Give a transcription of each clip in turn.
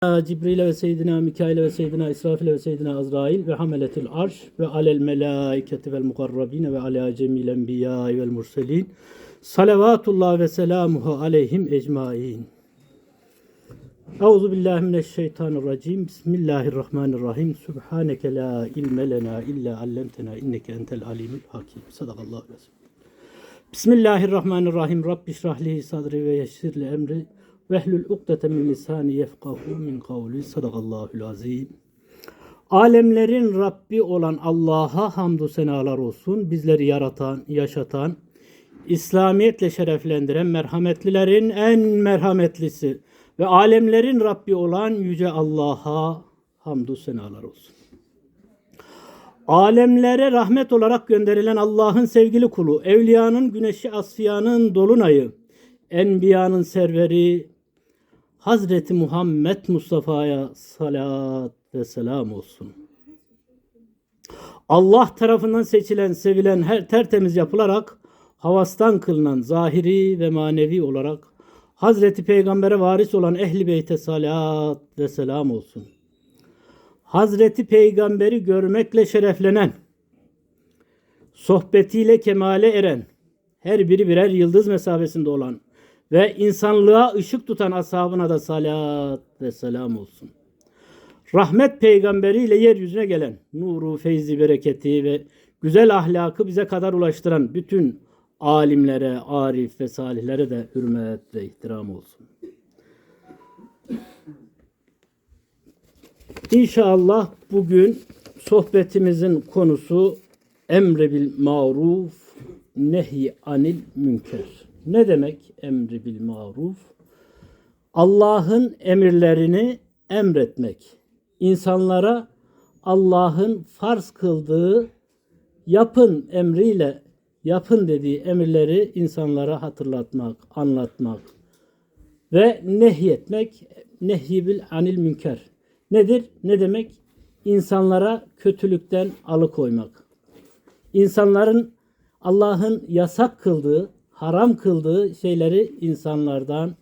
Cibril ve Seyyidina Mikail ve Seyyidina İsrafil ve Seyyidina Azrail ve hameletil arş ve alel melaiketi vel mukarrabine ve ala cemil enbiya vel murselin. Salavatullah ve selamuhu aleyhim ecmain. Euzu billahi mineşşeytanirracim. Bismillahirrahmanirrahim. Subhaneke la ilme lena illa allamtena inneke entel alimul hakim. Sadakallahu aleyhi Bismillahirrahmanirrahim. Rabbi şrahli sadri ve yessirli emri. Vehlül ukdete min lisani yefkahu min kavli. Sadakallahul azim. Alemlerin Rabbi olan Allah'a hamdü senalar olsun. Bizleri yaratan, yaşatan, İslamiyetle şereflendiren merhametlilerin en merhametlisi ve alemlerin Rabbi olan Yüce Allah'a hamdü senalar olsun. Alemlere rahmet olarak gönderilen Allah'ın sevgili kulu, evliyanın güneşi asfiyanın dolunayı, enbiyanın serveri, Hazreti Muhammed Mustafa'ya salat ve selam olsun. Allah tarafından seçilen, sevilen, her tertemiz yapılarak havastan kılınan zahiri ve manevi olarak Hazreti Peygamber'e varis olan Ehli Beyt'e salat ve selam olsun. Hazreti Peygamber'i görmekle şereflenen, sohbetiyle kemale eren, her biri birer yıldız mesabesinde olan ve insanlığa ışık tutan ashabına da salat ve selam olsun. Rahmet peygamberiyle yeryüzüne gelen nuru, feyzi, bereketi ve güzel ahlakı bize kadar ulaştıran bütün alimlere, arif ve salihlere de hürmet ve ihtiram olsun. İnşallah bugün sohbetimizin konusu emri bil maruf, nehy anil münker. Ne demek emri bil maruf? Allah'ın emirlerini emretmek. İnsanlara Allah'ın farz kıldığı yapın emriyle yapın dediği emirleri insanlara hatırlatmak, anlatmak ve nehyetmek, nehyi bil anil münker. Nedir? Ne demek? İnsanlara kötülükten alıkoymak. İnsanların Allah'ın yasak kıldığı, haram kıldığı şeyleri insanlardan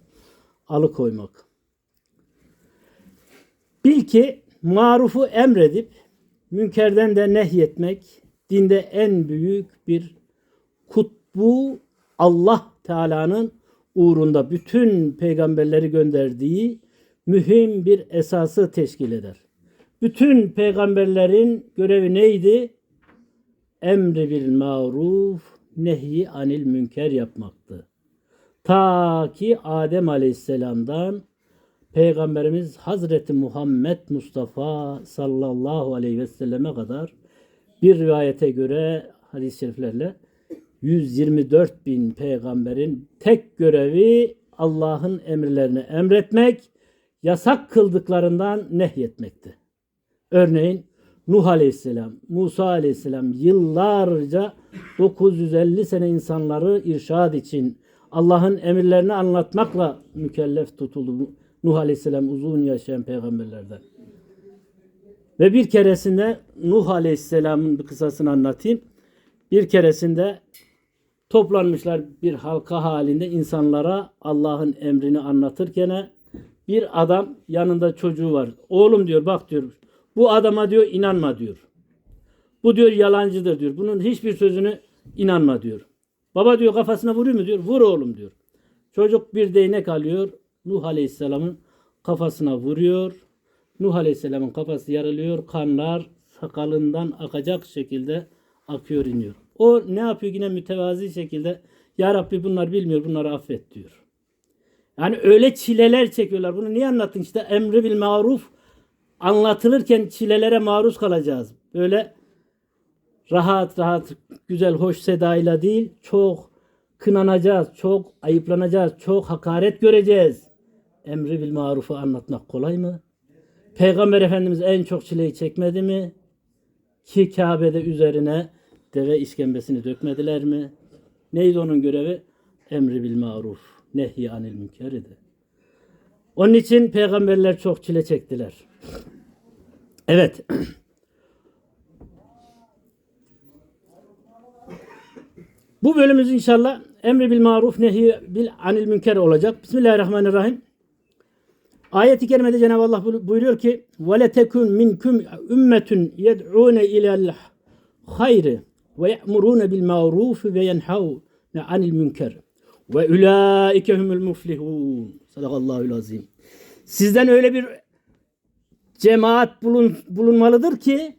alıkoymak. Bil ki marufu emredip münkerden de nehyetmek dinde en büyük bir kutbu Allah Teala'nın uğrunda bütün peygamberleri gönderdiği mühim bir esası teşkil eder. Bütün peygamberlerin görevi neydi? Emri bil maruf, nehi anil münker yapmaktı. Ta ki Adem Aleyhisselam'dan Peygamberimiz Hazreti Muhammed Mustafa sallallahu aleyhi ve selleme kadar bir rivayete göre hadis-i şeriflerle 124 bin peygamberin tek görevi Allah'ın emirlerini emretmek, yasak kıldıklarından nehyetmekti. Örneğin Nuh Aleyhisselam, Musa Aleyhisselam yıllarca 950 sene insanları irşad için Allah'ın emirlerini anlatmakla mükellef tutuldu. Nuh Aleyhisselam uzun yaşayan peygamberlerden. Ve bir keresinde Nuh Aleyhisselam'ın bir kısasını anlatayım. Bir keresinde toplanmışlar bir halka halinde insanlara Allah'ın emrini anlatırken bir adam yanında çocuğu var. Oğlum diyor bak diyor bu adama diyor inanma diyor. Bu diyor yalancıdır diyor. Bunun hiçbir sözünü inanma diyor. Baba diyor kafasına vuruyor mu diyor. Vur oğlum diyor. Çocuk bir değnek alıyor. Nuh Aleyhisselam'ın kafasına vuruyor. Nuh Aleyhisselam'ın kafası yarılıyor. Kanlar sakalından akacak şekilde akıyor iniyor. O ne yapıyor yine mütevazi şekilde Ya Rabbi bunlar bilmiyor bunları affet diyor. Yani öyle çileler çekiyorlar. Bunu niye anlattın? İşte emri bil maruf anlatılırken çilelere maruz kalacağız. Böyle rahat rahat güzel hoş sedayla değil çok kınanacağız, çok ayıplanacağız, çok hakaret göreceğiz. Emri bil marufu anlatmak kolay mı? Peygamber Efendimiz en çok çileyi çekmedi mi? Ki Kabe'de üzerine deve işkembesini dökmediler mi? Neydi onun görevi? Emri bil maruf, nehy anil münker idi. Onun için peygamberler çok çile çektiler. Evet. Bu bölümümüz inşallah emri bil maruf nehi bil anil münker olacak. Bismillahirrahmanirrahim. Ayet-i kerimede Cenab-ı Allah bu- buyuruyor ki وَلَتَكُنْ مِنْكُمْ اُمَّةٌ يَدْعُونَ اِلَى الْخَيْرِ وَيَأْمُرُونَ بِالْمَعْرُوفِ وَيَنْحَوْنَ عَنِ الْمُنْكَرِ وَاُولَٰئِكَ هُمُ الْمُفْلِحُونَ Sadakallahu azim. Sizden öyle bir cemaat bulun, bulunmalıdır ki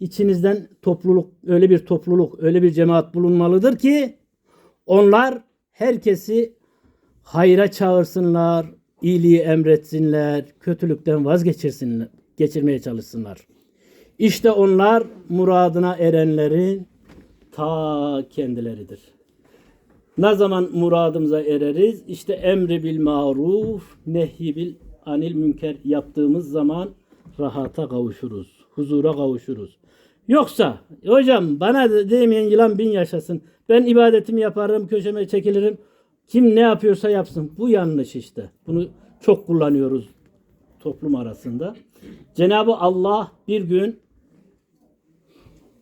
içinizden topluluk öyle bir topluluk öyle bir cemaat bulunmalıdır ki onlar herkesi hayra çağırsınlar, iyiliği emretsinler, kötülükten vazgeçirsinler, geçirmeye çalışsınlar. İşte onlar muradına erenlerin ta kendileridir. Ne zaman muradımıza ereriz? İşte emri bil maruf, nehi bil anil münker yaptığımız zaman rahata kavuşuruz, huzura kavuşuruz. Yoksa hocam bana de- demeyen yılan bin yaşasın. Ben ibadetimi yaparım, köşeme çekilirim. Kim ne yapıyorsa yapsın. Bu yanlış işte. Bunu çok kullanıyoruz toplum arasında. Cenabı Allah bir gün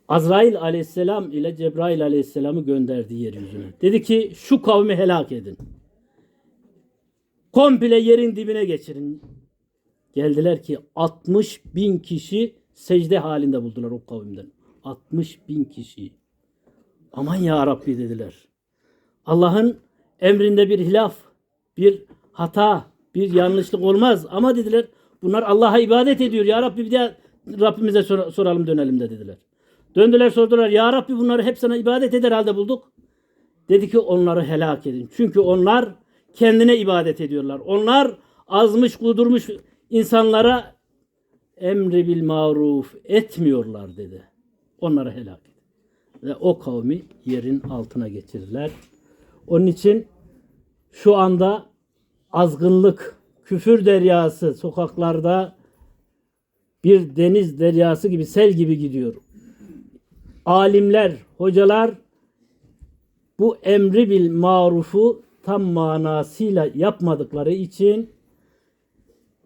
Azrail aleyhisselam ile Cebrail aleyhisselamı gönderdi yeryüzüne. Dedi ki şu kavmi helak edin. Komple yerin dibine geçirin. Geldiler ki 60 bin kişi secde halinde buldular o kavimden. 60 bin kişi. Aman ya Rabbi dediler. Allah'ın emrinde bir hilaf, bir hata, bir yanlışlık olmaz. Ama dediler bunlar Allah'a ibadet ediyor. Ya Rabbi bir de Rabbimize sor- soralım dönelim de dediler. Döndüler sordular. Ya Rabbi bunları hep sana ibadet eder halde bulduk. Dedi ki onları helak edin. Çünkü onlar kendine ibadet ediyorlar. Onlar azmış kudurmuş insanlara emri bil maruf etmiyorlar dedi. Onları helak edin. Ve o kavmi yerin altına geçirdiler. Onun için şu anda azgınlık, küfür deryası sokaklarda bir deniz deryası gibi, sel gibi gidiyor. Alimler, hocalar bu emri bil marufu tam manasıyla yapmadıkları için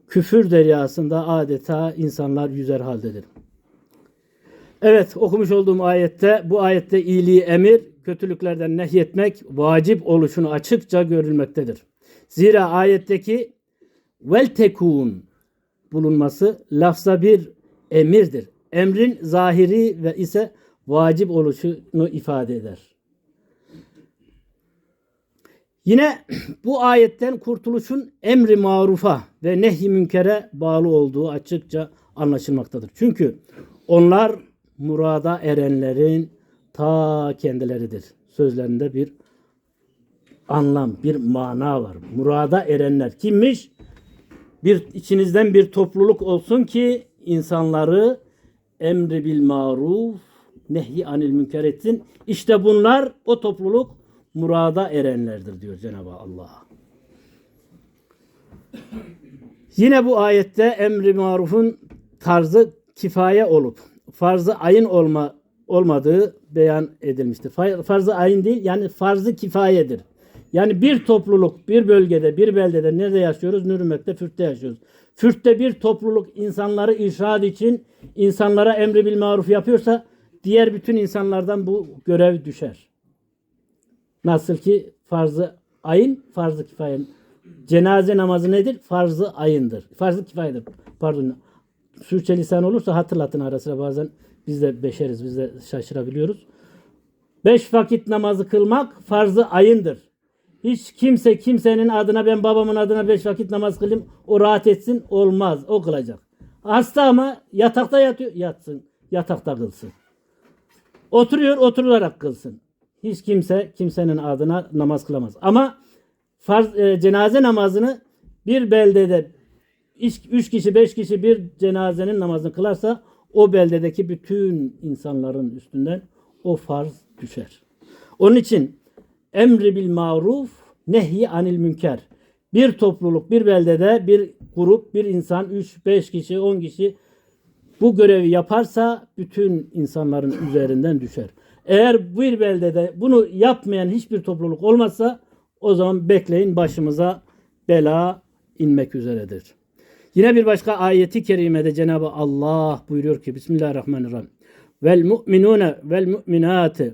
küfür deryasında adeta insanlar yüzer haldedir. Evet okumuş olduğum ayette bu ayette iyiliği emir, kötülüklerden nehyetmek vacip oluşunu açıkça görülmektedir. Zira ayetteki vel tekun bulunması lafza bir emirdir. Emrin zahiri ve ise vacip oluşunu ifade eder. Yine bu ayetten kurtuluşun emri marufa ve nehy münkere bağlı olduğu açıkça anlaşılmaktadır. Çünkü onlar murada erenlerin ta kendileridir. Sözlerinde bir anlam, bir mana var. Murada erenler kimmiş? Bir içinizden bir topluluk olsun ki insanları emri bil maruf, nehy anil münker etsin. İşte bunlar o topluluk murada erenlerdir diyor Cenab-ı Allah. Yine bu ayette emri marufun tarzı kifaye olup farzı ayın olma olmadığı beyan edilmiştir. Fa- Farzı ayın değil yani farzı kifayedir. Yani bir topluluk bir bölgede bir beldede nerede yaşıyoruz? Nürnberg'de Fürt'te yaşıyoruz. Fürt'te bir topluluk insanları irşad için insanlara emri bil maruf yapıyorsa diğer bütün insanlardan bu görev düşer. Nasıl ki farzı ayın, farzı kifayenin. Cenaze namazı nedir? Farzı ayındır. Farzı kifayedir. Pardon. Sürçülisan olursa hatırlatın ara sıra bazen biz de beşeriz, biz de şaşırabiliyoruz. Beş vakit namazı kılmak farzı ayındır. Hiç kimse kimsenin adına ben babamın adına beş vakit namaz kılayım o rahat etsin olmaz. O kılacak. Hasta ama yatakta yatıyor yatsın. Yatakta kılsın. Oturuyor oturarak kılsın. Hiç kimse kimsenin adına namaz kılamaz. Ama farz, e, cenaze namazını bir beldede üç, üç kişi beş kişi bir cenazenin namazını kılarsa o beldedeki bütün insanların üstünden o farz düşer. Onun için emri bil maruf nehy anil münker. Bir topluluk bir beldede bir grup bir insan 3 5 kişi 10 kişi bu görevi yaparsa bütün insanların üzerinden düşer. Eğer bir beldede bunu yapmayan hiçbir topluluk olmazsa o zaman bekleyin başımıza bela inmek üzeredir. Yine bir başka ayeti kerimede Cenab-ı Allah buyuruyor ki Bismillahirrahmanirrahim. Vel mu'minune vel mu'minate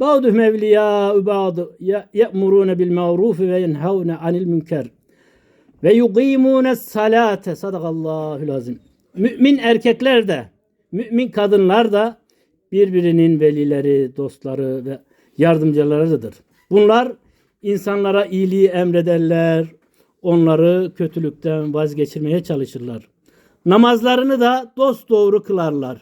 Ba'duhum evliyâ'u ba'du ye'murûne bil ma'rufi ve yenhavne anil münker Ve yukimune salate. Sadakallahül azim. Mümin erkekler de, mümin kadınlar da birbirinin velileri, dostları ve yardımcılarıdır. Bunlar insanlara iyiliği emrederler, onları kötülükten vazgeçirmeye çalışırlar. Namazlarını da dost doğru kılarlar.